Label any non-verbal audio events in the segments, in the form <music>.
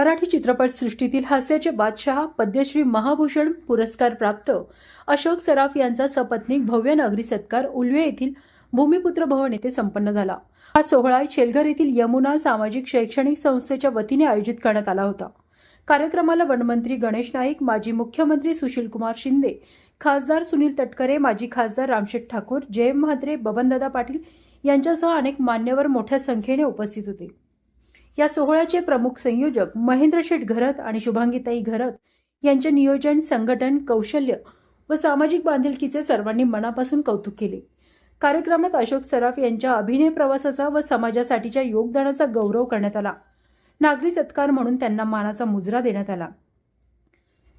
मराठी चित्रपटसृष्टीतील हास्याचे बादशहा पद्मश्री महाभूषण पुरस्कार प्राप्त. अशोक सराफ यांचा सपत्नीक भव्य नागरी सत्कार उल्वे येथील भूमिपुत्र भवन येथे संपन्न झाला. हा सोहळा शेलघर येथील यमुना सामाजिक शैक्षणिक संस्थेच्या वतीने आयोजित करण्यात आला होता. कार्यक्रमाला वनमंत्री गणेश नाईक माजी मुख्यमंत्री सुशीलकुमार शिंदे खासदार सुनील तटकरे माजी खासदार रामशेठ ठाकूर जयम म्हात्रे बबनदादा पाटील यांच्यासह अनेक मान्यवर मोठ्या संख्येने उपस्थित होते. या सोहळ्याचे प्रमुख संयोजक महेंद्र शेठ घरत आणि शुभांगीताई घरत यांचे नियोजन संघटन कौशल्य व सामाजिक बांधिलकीचे सर्वांनी मनापासून कौतुक केले. कार्यक्रमात अशोक सराफ यांच्या अभिनय प्रवासाचा व समाजासाठीच्या योगदानाचा गौरव करण्यात आला. नागरी सत्कार म्हणून त्यांना मानाचा मुजरा देण्यात आला.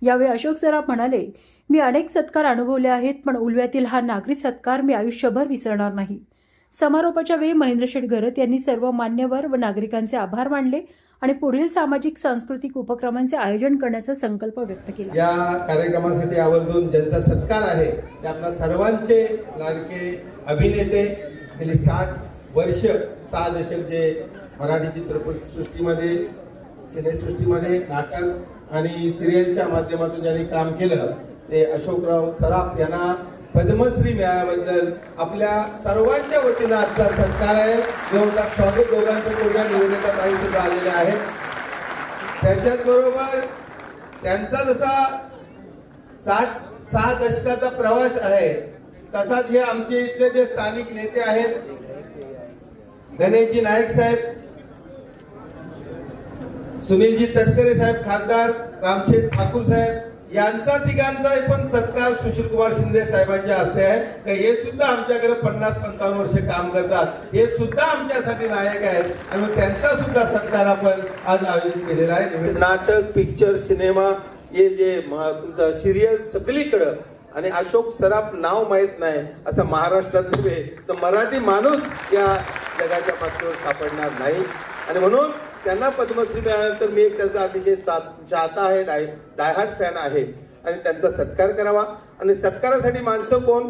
यावेळी अशोक सराफ म्हणाले मी अनेक सत्कार अनुभवले आहेत पण उलव्यातील हा नागरी सत्कार मी आयुष्यभर विसरणार नाही. समारोपाच्या वेळी महेंद्र शेठ घरत यांनी सर्व मान्यवर व नागरिकांचे आभार मानले आणि पुढील सामाजिक सांस्कृतिक उपक्रमांचे आयोजन करण्याचा संकल्प व्यक्त केला. या कार्यक्रमासाठी आवर्जून ज्यांचा सत्कार आहे त्यांना सर्वांचे लाडके अभिनेते गेली साठ वर्ष सहा दशक जे मराठी चित्रपट सृष्टीमध्ये सिनेसृष्टीमध्ये नाटक आणि सिरियलच्या माध्यमातून ज्यांनी काम केलं ते अशोकराव सराफ यांना पद्मश्री मिळाल्याबद्दल आपल्या सर्वांच्या वतीनं आजचा सत्कार आहे. जोरदार स्वागत दोघांचं पूर्ण निवेदिता काही सुद्धा आलेल्या आहेत. त्याच्याच बरोबर त्यांचा जसा सात सहा दशकाचा प्रवास आहे तसाच हे आमचे इथले जे स्थानिक नेते आहेत गणेशजी नाईक साहेब सुनीलजी तटकरे साहेब खासदार रामशेठ ठाकूर साहेब यांचा तिघांचा पण सत्कार सुशील कुमार शिंदे साहेबांच्या हस्ते आहे. का हे सुद्धा आमच्याकडे पन्नास पंचावन्न वर्ष काम करतात. हे सुद्धा आमच्यासाठी नायक आहेत. आणि मग त्यांचा सुद्धा सत्कार आपण आज आयोजित केलेला आहे. नाटक पिक्चर सिनेमा हे जे तुमचं सिरियल सगळीकडं आणि अशोक सराफ नाव माहीत नाही असं महाराष्ट्रात नव्हे तर मराठी माणूस या जगाच्या पातळीवर सापडणार नाही. आणि म्हणून त्यांना पद्मश्री मिळाल्यानंतर मी एक त्यांचा अतिशय चा चाहता आहे डाय डायहार्ट फॅन आहे. आणि त्यांचा सत्कार करावा. आणि सत्कारासाठी माणसं कोण?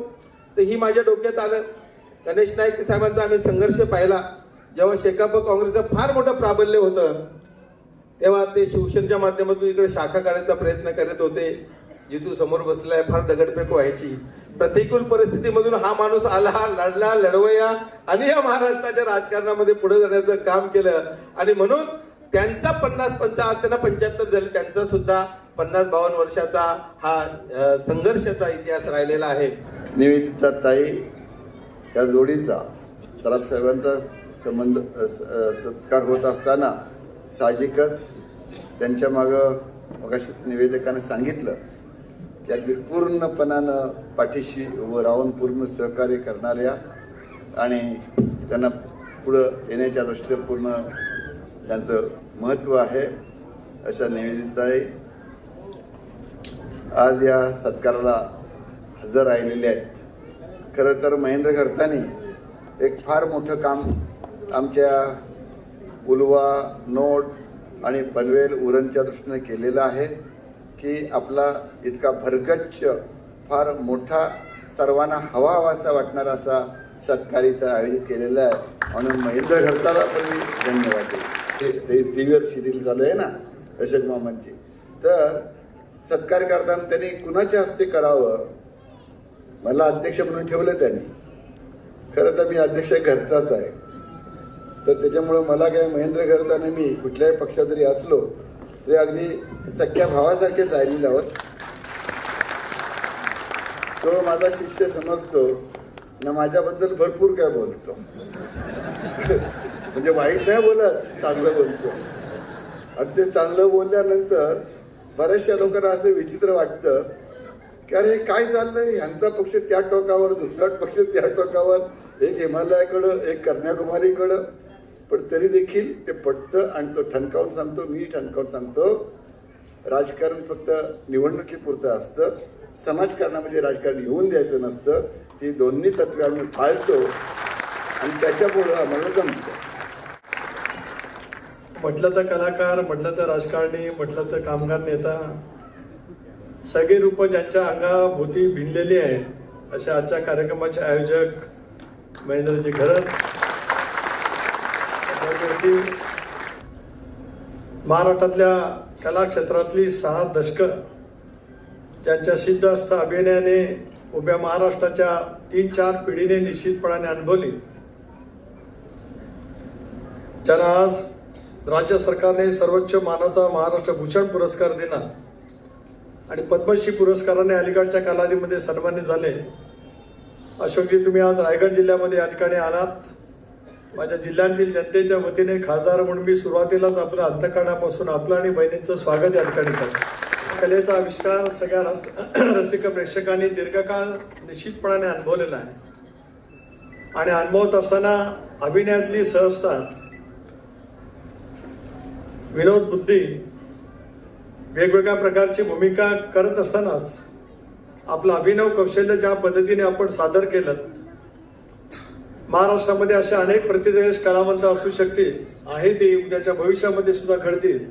तर ही माझ्या डोक्यात आलं. गणेश नाईक साहेबांचा आम्ही संघर्ष पाहिला. जेव्हा शेकाप काँग्रेसचं फार मोठं प्राबल्य होतं तेव्हा ते शिवसेनेच्या माध्यमातून इकडे शाखा काढायचा प्रयत्न करत होते. जितू समोर बसला आहे फार दगडफेक व्हायची. प्रतिकूल परिस्थितीमधून हा माणूस आला लढला लढवया आणि या महाराष्ट्राच्या राजकारणामध्ये पुढे जाण्याचं काम केलं. आणि म्हणून त्यांचा पन्नास पंचा त्यांना पंच्याहत्तर झाले त्यांचा सुद्धा पन्नास बावन्न वर्षाचा हा संघर्षाचा इतिहास राहिलेला आहे. निवेदिता ताई या जोडीचा सराफ साहेबांचा संबंध स- सत्कार होत असताना साहजिकच त्यांच्या मागं मगाशीच निवेदकाने सांगितलं. की पूर्णपणानं पाठीशी उभं राहून पूर्ण सहकार्य करणाऱ्या आणि त्यांना पुढं येण्याच्या दृष्टीने पूर्ण त्यांचं महत्त्व आहे अशा निवेदिताई आज या सत्काराला हजर राहिलेले आहेत. खरं तर महेंद्र खरतानी एक फार मोठं काम आमच्या उलवा नोट आणि पनवेल उरणच्या दृष्टीने केलेलं आहे. की आपला इतका भरगच्च फार मोठा सर्वांना हवा हवासा वाटणारा असा सत्कार इथं आयोजित केलेला आहे. म्हणून महेंद्र घरताला पण मी धन्यवाद ते ते टी चालू आहे ना अशोक मामांची. तर सत्कार करताना त्यांनी कुणाच्या हस्ते करावं मला अध्यक्ष म्हणून ठेवलं त्यांनी. खरं तर मी अध्यक्ष घरचाच आहे. तर त्याच्यामुळं मला काय महेंद्र घरताने मी कुठल्याही पक्षात जरी असलो ते अगदी सख्या भावासारखेच राहिलेले आहोत. तो माझा शिष्य समजतो ना माझ्याबद्दल भरपूर काय बोलतो. म्हणजे वाईट नाही बोलत चांगलं बोलतो. आणि ते चांगलं बोलल्यानंतर बऱ्याचशा लोकांना असं विचित्र वाटतं की अरे काय चाललंय? ह्यांचा पक्ष त्या टोकावर दुसरा पक्ष त्या टोकावर एक हिमालयाकडं एक कन्याकुमारीकडं. पण तरी देखील ते पटतं आणि तो ठणकावून सांगतो मी ठणकावून सांगतो. राजकारण फक्त निवडणुकीपुरतं असतं. समाजकारणामध्ये राजकारण येऊन द्यायचं नसतं. ती दोन्ही तत्वे आम्ही पाळतो आणि त्याच्यापुढं आम्हाला जमतं. म्हटलं तर कलाकार म्हटलं तर राजकारणी म्हटलं तर कामगार नेता सगळे रूप ज्यांच्या अंगाभोवती भिनलेली आहेत अशा आजच्या कार्यक्रमाचे आयोजक महेंद्रजी घरत महाराष्ट्रातल्या कला क्षेत्रातली सहा दशकं ज्यांच्या सिद्ध असता अभिनयाने उभ्या महाराष्ट्राच्या तीन चार पिढीने निश्चितपणाने अनुभवली. ज्यांना आज राज्य सरकारने सर्वोच्च मानाचा महाराष्ट्र भूषण पुरस्कार दिला आणि पद्मश्री पुरस्काराने अलीकडच्या कालावधीमध्ये सन्मानित झाले. अशोकजी तुम्ही आज रायगड जिल्ह्यामध्ये या ठिकाणी आलात. माझ्या जिल्ह्यातील जनतेच्या वतीने खासदार म्हणून मी सुरुवातीलाच आपलं अंतकाळापासून आपलं आणि बहिणींचं स्वागत या ठिकाणी करतो. कलेचा आविष्कार सगळ्या राष्ट्र <clears throat> रसिक प्रेक्षकांनी दीर्घकाळ निश्चितपणाने अनुभवलेला आहे. आणि अनुभवत असताना अभिनयातली सहजता विनोद बुद्धी वेगवेगळ्या प्रकारची भूमिका करत असतानाच आपलं अभिनव कौशल्य ज्या पद्धतीने आपण सादर केलं महाराष्ट्रामध्ये अशा अनेक प्रतिदेश कलावंत असू शकतील आहे ते उद्याच्या भविष्यामध्ये सुद्धा घडतील.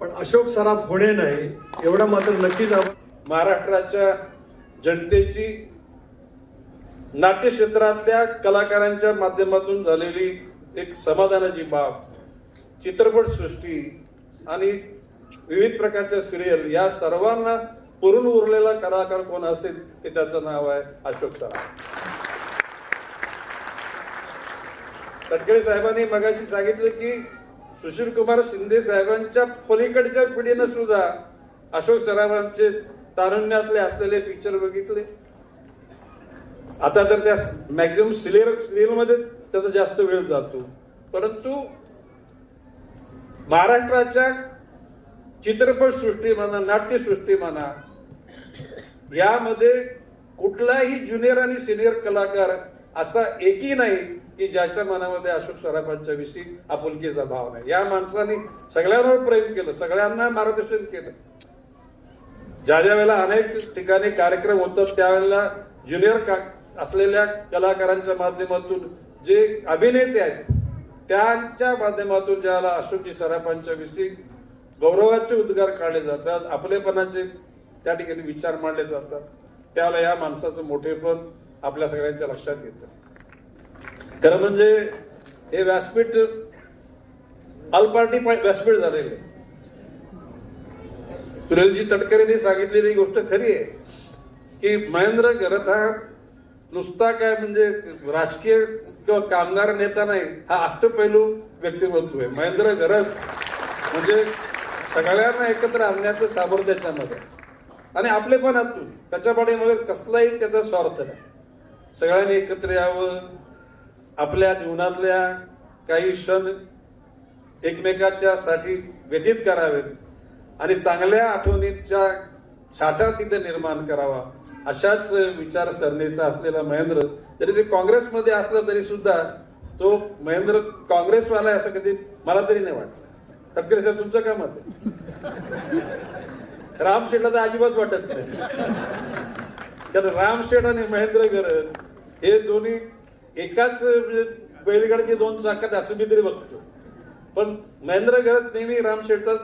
पण अशोक सराफ होणे नाही एवढं मात्र नक्कीच आपण महाराष्ट्राच्या जनतेची नाट्यक्षेत्रातल्या कलाकारांच्या माध्यमातून झालेली एक समाधानाची बाब चित्रपट सृष्टी आणि विविध प्रकारच्या सिरियल या सर्वांना पुरून उरलेला कलाकार कोण असेल ते त्याचं नाव आहे अशोक सराफ. तटकरे साहेबांनी मगाशी सांगितलं की सुशील कुमार शिंदे साहेबांच्या पलीकडच्या पिढीनं सुद्धा अशोक सरावांचे तारुण्यातले असलेले पिक्चर बघितले. आता तर त्या मॅक्झिमम सिरियल सिरियलमध्ये त्याचा जास्त वेळ जातो. परंतु महाराष्ट्राच्या चित्रपट सृष्टी म्हणा नाट्यसृष्टी म्हणा यामध्ये कुठलाही ज्युनियर आणि सिनियर कलाकार असा एकही नाही की ज्याच्या मनामध्ये अशोक सराफांच्या विषयी आपुलकीचा भाव नाही. या माणसाने सगळ्यांवर प्रेम केलं सगळ्यांना मार्गदर्शन केलं. ज्या ज्या वेळेला अनेक ठिकाणी कार्यक्रम होतात त्यावेळेला ज्युनियर का असलेल्या कलाकारांच्या माध्यमातून जे अभिनेते आहेत त्यांच्या माध्यमातून ज्याला अशोकजी सराफांच्या विषयी गौरवाचे उद्गार काढले जातात आपलेपणाचे त्या ठिकाणी विचार मांडले जातात त्यावेळेला या माणसाचं मोठेपण आपल्या सगळ्यांच्या लक्षात येतं. खरं म्हणजे हे व्यासपीठ अल्पार्टी व्यासपीठ झालेले आहे. सुरेलजी तटकरेंनी सांगितलेली गोष्ट खरी आहे की महेंद्र घरत हा नुसता काय म्हणजे राजकीय किंवा कामगार नेता नाही हा अष्टपैलू व्यक्तिमत्व आहे. महेंद्र गरत म्हणजे सगळ्यांना एकत्र आणण्याचं सामर्थ्य त्याच्यामध्ये आणि आपले पण आपलेपणातून त्याच्या पाठीमध्ये कसलाही त्याचा स्वार्थ नाही. सगळ्यांनी एकत्र यावं. आपल्या जीवनातल्या काही क्षण एकमेकाच्या साठी व्यतीत करावेत आणि चांगल्या आठवणीच्या छाटा तिथे निर्माण करावा अशाच विचारसरणीचा असलेला महेंद्र जरी ते काँग्रेसमध्ये असला तरी सुद्धा तो महेंद्र काँग्रेसवाला आहे असं कधी मला तरी नाही वाटलं. तटकरे साहेब तुमचं काय मत आहे? राम शेठला तर अजिबात वाटत नाही. कारण राम शेठ आणि महेंद्र गरज हे दोन्ही एकाच म्हणजे बैलगाडीचे दोन चाकात असं मी तरी बघतो. पण महेंद्र घरात नेहमी रामशेठचा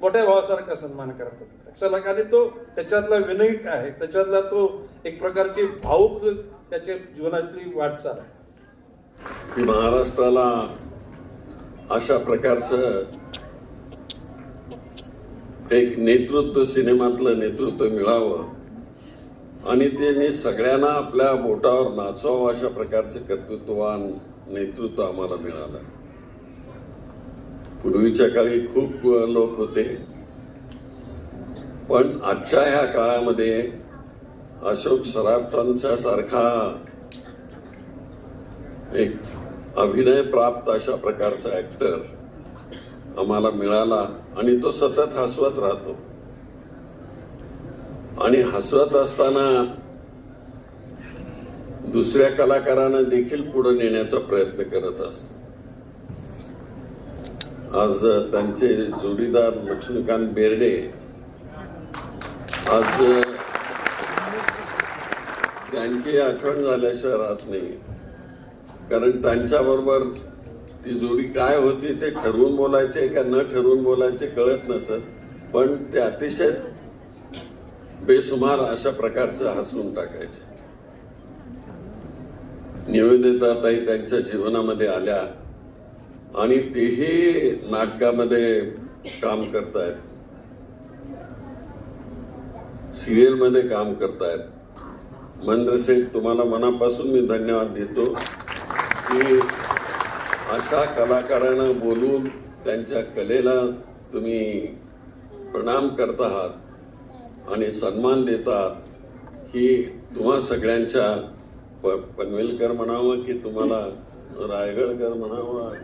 मोठ्या भावासारखा सन्मान करतात. लक्षाला आणि तो त्याच्यातला विनय आहे. त्याच्यातला तो एक प्रकारची भाऊक त्याच्या जीवनातली वाटचाल आहे. महाराष्ट्राला अशा प्रकारचं एक नेतृत्व सिनेमातलं नेतृत्व मिळावं आणि त्यांनी सगळ्यांना आपल्या बोटावर नाचवावं अशा प्रकारचं कर्तृत्ववान नेतृत्व आम्हाला मिळालं. पूर्वीच्या काळी खूप लोक होते. पण आजच्या ह्या काळामध्ये अशोक सराफांच्या सारखा एक अभिनय प्राप्त अशा प्रकारचा ऍक्टर आम्हाला मिळाला आणि तो सतत हसवत राहतो. आणि हसवत असताना दुसऱ्या कलाकारांना देखील पुढे नेण्याचा प्रयत्न करत असतो. आज त्यांचे जोडीदार लक्ष्मीकांत बेर्डे आज त्यांची आठवण झाल्याशिवाय राहत नाही. कारण त्यांच्याबरोबर ती जोडी काय होती ते ठरवून बोलायचे का न ठरवून बोलायचे कळत नसत. पण ते अतिशय बेसुमार अशा प्रकारचं हसून टाकायचे. निवेदिताताई त्यांच्या जीवनामध्ये आल्या आणि तेही नाटकामध्ये काम करतायत. सिरियलमध्ये काम करतायत. महेंद्र तुम्हाला मनापासून मी धन्यवाद देतो की अशा कलाकारांना बोलून त्यांच्या कलेला तुम्ही प्रणाम करत आहात. आणि सन्मान देतात ही तुम्हा सगळ्यांच्या प पनवेलकर म्हणावं की तुम्हाला रायगडकर म्हणावं?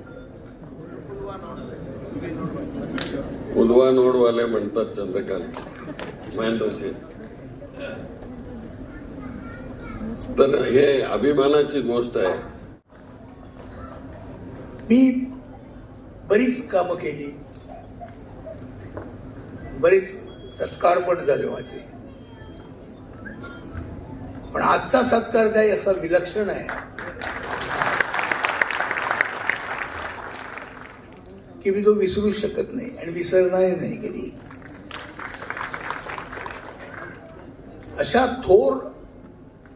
उलवा नोडवाले म्हणतात चंद्रकांत. महेंद्र तर हे अभिमानाची गोष्ट आहे. मी बरीच कामं केली. बरीच सत्कार पण झाले माझे. पण आजचा सत्कार काय असा विलक्षण आहे. की मी तो विसरू शकत नाही आणि विसरणार नाही कधी. अशा थोर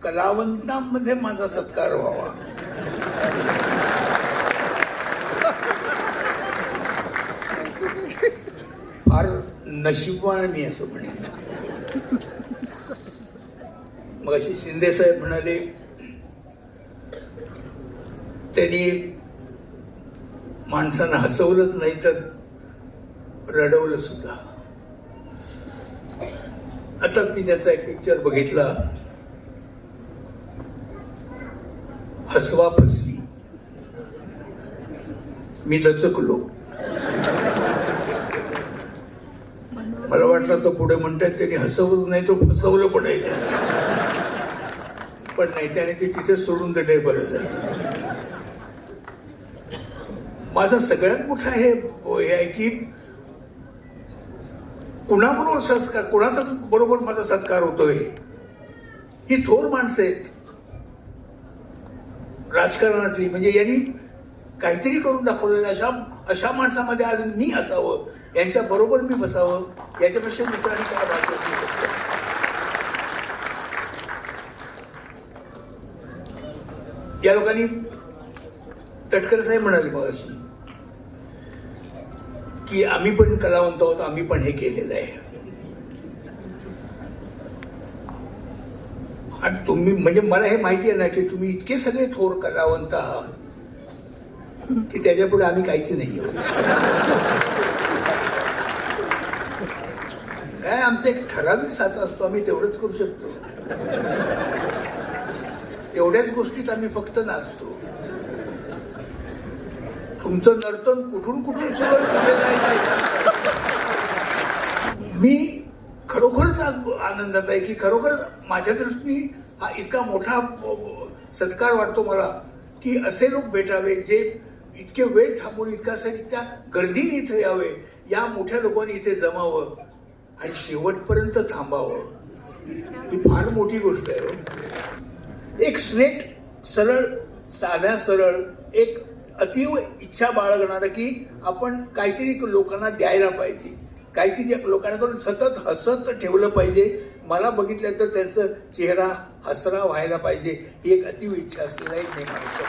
कलावंतांमध्ये माझा सत्कार व्हावा फार नशीबवान मी असं म्हणेन. मग अशी शिंदे साहेब म्हणाले त्यांनी माणसानं हसवलंच नाही तर रडवलं सुद्धा. आता मी त्याचा एक पिक्चर बघितला. हसवा फसली मी दचकलो. मला वाटलं तो पुढे म्हणतात त्यांनी हसवलं नाही तो फसवलं पण आहे पण नाही त्याने ते तिथे सोडून दिलंय बरं झालं. माझा सगळ्यात मोठा हे हे आहे की कुणाबरोबर संस्कार कुणाचा बरोबर माझा सत्कार होतोय ही थोर माणसं आहेत. राजकारणातली म्हणजे यांनी काहीतरी करून दाखवलेलं अशा अशा माणसामध्ये आज मी असावं. यांच्या बरोबर मी बसावं याच्यापेक्षा दुसरं काय भाग्य असू या लोकांनी तटकर साहेब म्हणाले मग अशी की आम्ही पण कलावंत आहोत आम्ही पण हे केलेलं आहे. आणि तुम्ही म्हणजे मला हे माहिती आहे ना की तुम्ही इतके सगळे थोर कलावंत आहात की त्याच्या पुढे आम्ही काहीच नाही आहोत. काय आमचा एक ठराविक साचा असतो आम्ही तेवढंच करू शकतो. तेवढ्याच गोष्टीत आम्ही फक्त नाचतो. तुमचं नर्तन कुठून कुठून सुरू कुठे नाही. मी खरोखरच आज आनंदात आहे की खरोखरच माझ्या दृष्टीने हा इतका मोठा सत्कार वाटतो मला की असे लोक भेटावे जे इतके वेळ थांबून इतका असेल गर्दीने इथे यावे या मोठ्या लोकांनी इथे जमावं. आणि शेवटपर्यंत थांबावं ही फार मोठी गोष्ट आहे हो. एक स्नेट सरळ साध्या सरळ एक अतिव इच्छा बाळगणारं की आपण काहीतरी लोकांना द्यायला पाहिजे. काहीतरी लोकांकडून सतत हसत ठेवलं पाहिजे. मला बघितलं तर त्यांचं चेहरा हसरा व्हायला पाहिजे. ही एक अतिव इच्छा असलेला एक मी माणूस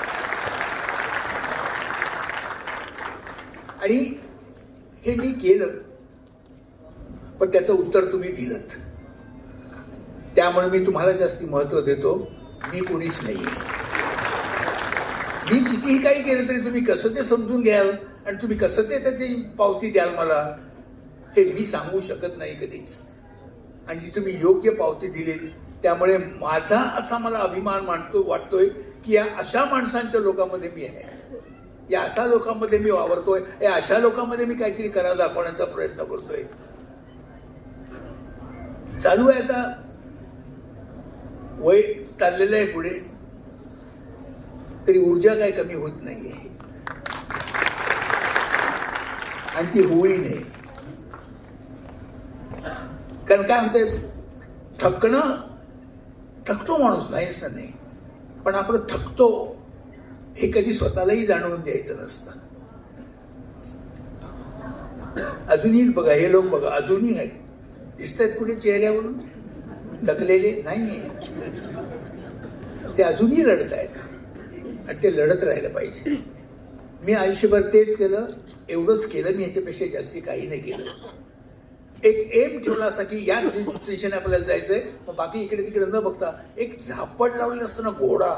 आणि हे मी केलं. पण त्याचं उत्तर तुम्ही दिलं त्यामुळे मी तुम्हाला जास्ती महत्त्व देतो मी कोणीच नाही मी कितीही काही केलं तरी तुम्ही कसं ते समजून घ्याल आणि तुम्ही कसं ते त्याची पावती द्याल मला हे मी सांगू शकत नाही कधीच. आणि जी तुम्ही योग्य पावती दिली त्यामुळे माझा असा मला अभिमान मानतो वाटतोय की या अशा माणसांच्या लोकांमध्ये मी आहे. या अशा लोकांमध्ये मी वावरतोय या अशा लोकांमध्ये मी काहीतरी करा दाखवण्याचा प्रयत्न करतोय. चालू आहे आता. वय चाललेलं आहे पुढे. तरी ऊर्जा काय कमी होत नाहीये. आणि ती होई नाही. कारण काय होतंय? थकणं थकतो माणूस नाही असं नाही. पण आपण थकतो हे कधी स्वतःलाही जाणवून द्यायचं नसतं. अजूनही बघा हे लोक बघा अजूनही आहेत. दिसत आहेत कुठे चेहऱ्यावरून? थकलेले नाही ते अजूनही लढत आहेत आणि ते लढत राहिलं पाहिजे. मी आयुष्यभर तेच केलं एवढंच केलं मी याच्यापेक्षा जास्ती काही नाही केलं. एक एम ठेवण्यासाठी या स्टेशन आपल्याला जायचंय. मग बाकी इकडे तिकडे न बघता एक झापड लावलेलं असतं ना घोडा.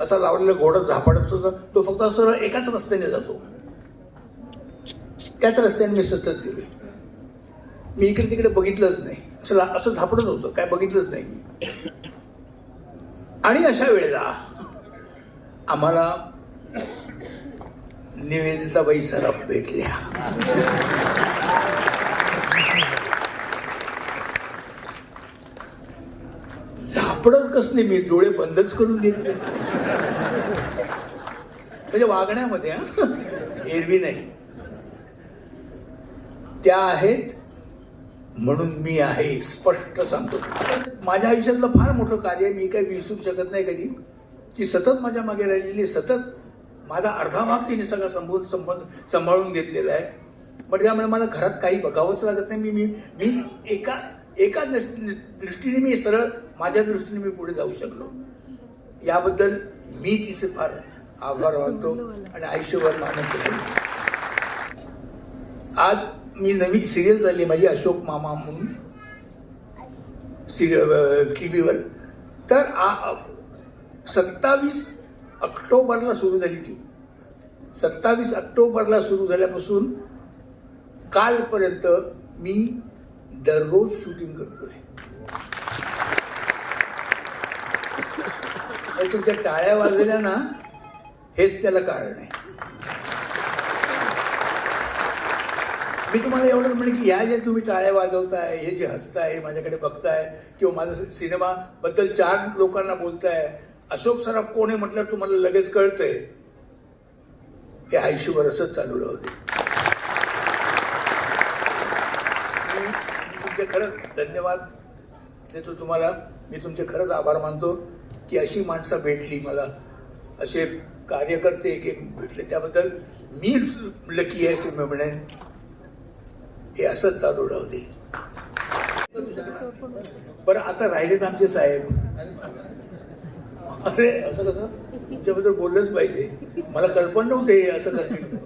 असा लावलेला घोडा झापड असतो ना, तो फक्त असं एकाच रस्त्याने जातो. त्याच रस्त्याने मी सतत गेले मी इकडे तिकडे बघितलंच नाही. असं असं झापडत होतं. काय बघितलंच नाही मी. आणि अशा वेळेला आम्हाला निवेदिताबाई सराफ भेटल्या. झापडच कसले मी? डोळे बंदच करून घेतले. म्हणजे वागण्यामध्ये एरवी नाही. त्या आहेत म्हणून मी आहे स्पष्ट सांगतो. माझ्या आयुष्यातलं फार मोठं कार्य मी काही विसरू शकत नाही कधी. की सतत माझ्या मागे राहिलेली सतत माझा अर्धा भाग तिने सगळा सांभाळून सांभाळून सांभाळून घेतलेला आहे. पण त्यामुळे मला घरात काही बघावंच लागत नाही. मी मी मी एका एका दृष्टी- दृष्टीने मी सरळ माझ्या दृष्टीने मी पुढे जाऊ शकलो. याबद्दल मी तिचे फार आभार मानतो आणि आयुष्यभर मानत राहील आज मी नवी सिरियल झाली माझी अशोक मामा म्हणून. सिरियल टी व्हीवर तर सत्तावीस ऑक्टोबरला सुरू झाली ती. सत्तावीस ऑक्टोबरला सुरू झाल्यापासून कालपर्यंत मी दररोज शूटिंग करतोय. आहे तुमच्या टाळ्या वाजल्या ना हेच त्याला कारण आहे. मी तुम्हाला एवढंच म्हणे की ह्या जे तुम्ही टाळ्या वाजवताय हे जे हसताय माझ्याकडे बघताय किंवा माझं सिनेमा बद्दल चार लोकांना बोलताय अशोक सराफ कोण आहे म्हटल्यावर तुम्हाला लगेच कळतंय. हे आयुष्यभर असंच चालू राहू दे. मी तुमचे खरंच धन्यवाद देतो तुम्हाला. मी तुमचे खरंच आभार मानतो की अशी माणसं भेटली मला. असे कार्यकर्ते एक एक भेटले. त्याबद्दल मी लकी आहे असं मी म्हणेन. हे असंच चालू राहू दे. बरं आता राहिलेत आमचे साहेब. अरे असं कसं? तुमच्याबद्दल बोललंच पाहिजे. मला कल्पना नव्हते हे असं करतील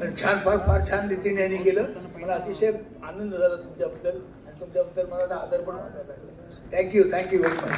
पण छान फार फार छान रीतीने यांनी केलं. मला अतिशय आनंद झाला तुमच्याबद्दल. आणि तुमच्याबद्दल मला आदर पण वाटायला लागला. Thank you thank you very much